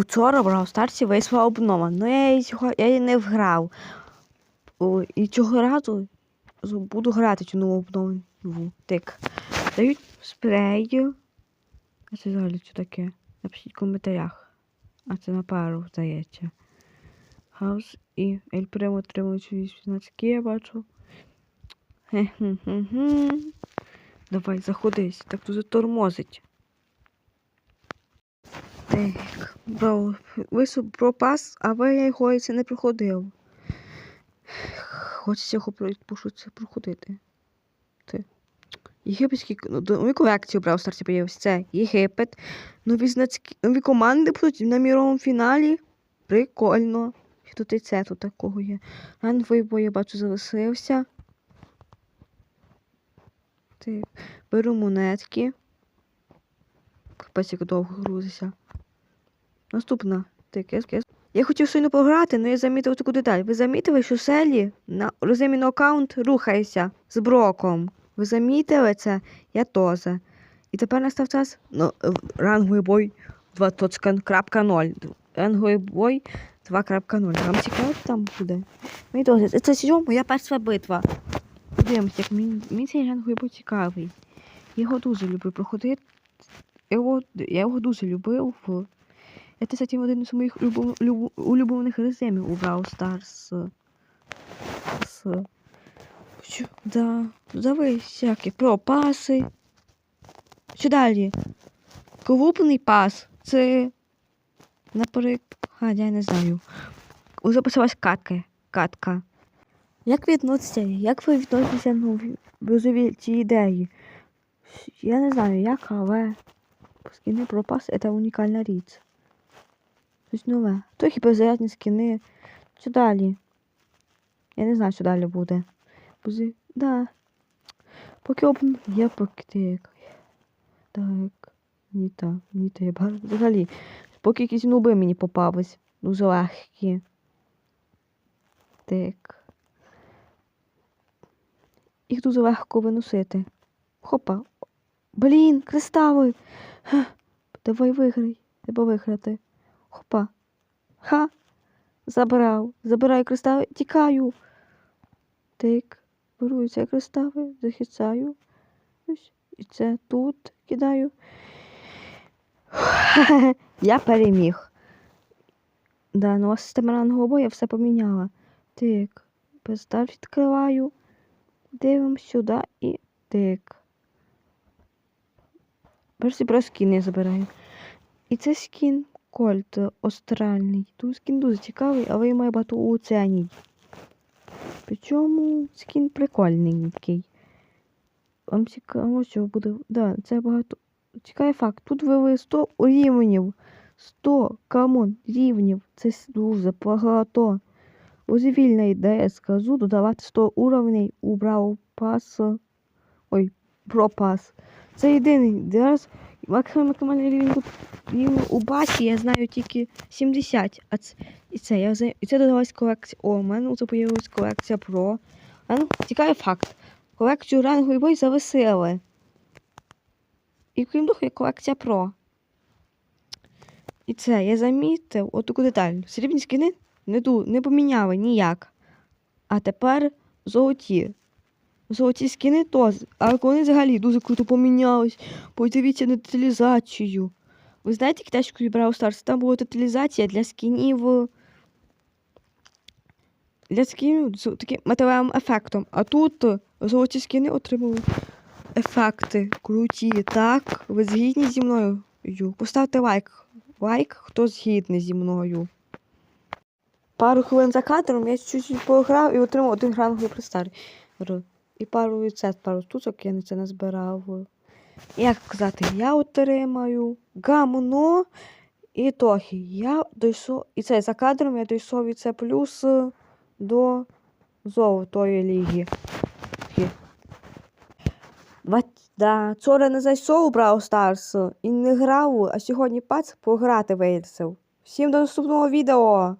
Вчора в Stars вийшла обнова, але я її, цього- я її не вграв. О, і цього разу буду грати цю нову обнову. Тик. Дають спрей. А це взагалі що таке? Напишіть в коментарях. А це на пару, здається. Хаус і Ель Премо отримують 18 я бачу. Давай, заходись, так тут затормозить. Так, бро, висуп пропас, а ви я його це не проходив. Хочеться його пошуться проходити. Ти. Єгипетський ну, нові колекції брав в старті появився. Це Єгипет. Нові знацькі, нові команди будуть на міровому фіналі. Прикольно. І Тут і це тут такого є. Ганвий бо я бачу залишився. Так. Беру монетки. Капець, як довго грузиться. Наступна. Так, я, хотів сильно пограти, але я замітив таку деталь. Ви замітили, що Селі на розуміно аккаунт рухається з броком. Ви замітили це? Я теж. І тепер настав час ну, ранговий бой 2.0. Ранговий бой 2.0. Вам цікаво, там буде? Мені теж. Це сьогодні моя перша битва. Подивимось, як мені, цей ранговий бой цікавий. Я його дуже люблю проходити. Я його, я його дуже любив. Це, кстати, один з моїх любов, любов, улюблених режимів у Brawl Stars. З... Що? Да. Давай всякі пропаси. Що далі? Крупний пас. Це. Наприклад, я не знаю. Записалась катка. Катка. Як відноситься? Як ви відноситеся ну, до ці ідеї? Я не знаю, як, але скини пропас це унікальна річ. Щось нове. То хіба зарядні скини. Що далі? Я не знаю, що далі буде. Бузи. Да. Поки об... Я поки так. Ні так, ні бачу. Взагалі. Поки якісь нуби мені попались. Дуже легкі. Так. Їх дуже легко виносити. Хопа. Блін, кристали. Давай виграй. Треба виграти. Хопа. Ха. Забрав. Забираю кристали. Тікаю. Так. Беру це кристали, захищаю. Ось. І це тут кидаю. Я переміг. Да, нова система рангового бою все поміняла. Так. Постав відкриваю. Дивимось сюди і так. Перший про скін я забираю. І це скін Кольт остральний. Тут скін дуже цікавий, але він має багато оценій. Причому скін прикольненький. Вам цікаво, що буде. Да, це багато. Цікавий факт. Тут ввели 100 рівнів. 100, камон, рівнів. Це дуже багато. Божевільна ідея, скажу, додавати 100 уровней у Brawl Pass. Ой, Pro Pass. Це єдиний. Зараз максимум максимальний рівень тут у басі, я знаю тільки 70. А це, і це я і це додалась колекція. О, у мене тут появилась колекція Pro. Ну, цікавий факт. Колекцію ранговий бой зависили. І крім того, є колекція Pro. І це я замітив отаку деталь. Срібні скини не, не поміняли ніяк. А тепер золоті. Золоті скини то, але вони взагалі дуже круто помінялись. Подивіться на деталізацію. Ви знаєте китайську Brawl Stars? Там була деталізація для скінів. Для скінів з таким металевим ефектом. А тут золоті скини отримали ефекти круті. Так, ви згідні зі мною? Поставте лайк. Лайк, хто згідний зі мною. Пару хвилин за кадром я чуть-чуть пограв і отримав один ранговий пристар. І пару рецепт, пару штучок я на це назбирав. Як казати, я отримаю гамно і трохи. Я дійшов. І це за кадром я дійшов і це плюс е, до золотої ліги. Да, вчора не зайшов у Brawl Stars і не грав, а сьогодні пац пограти вирішив. Всім до наступного відео!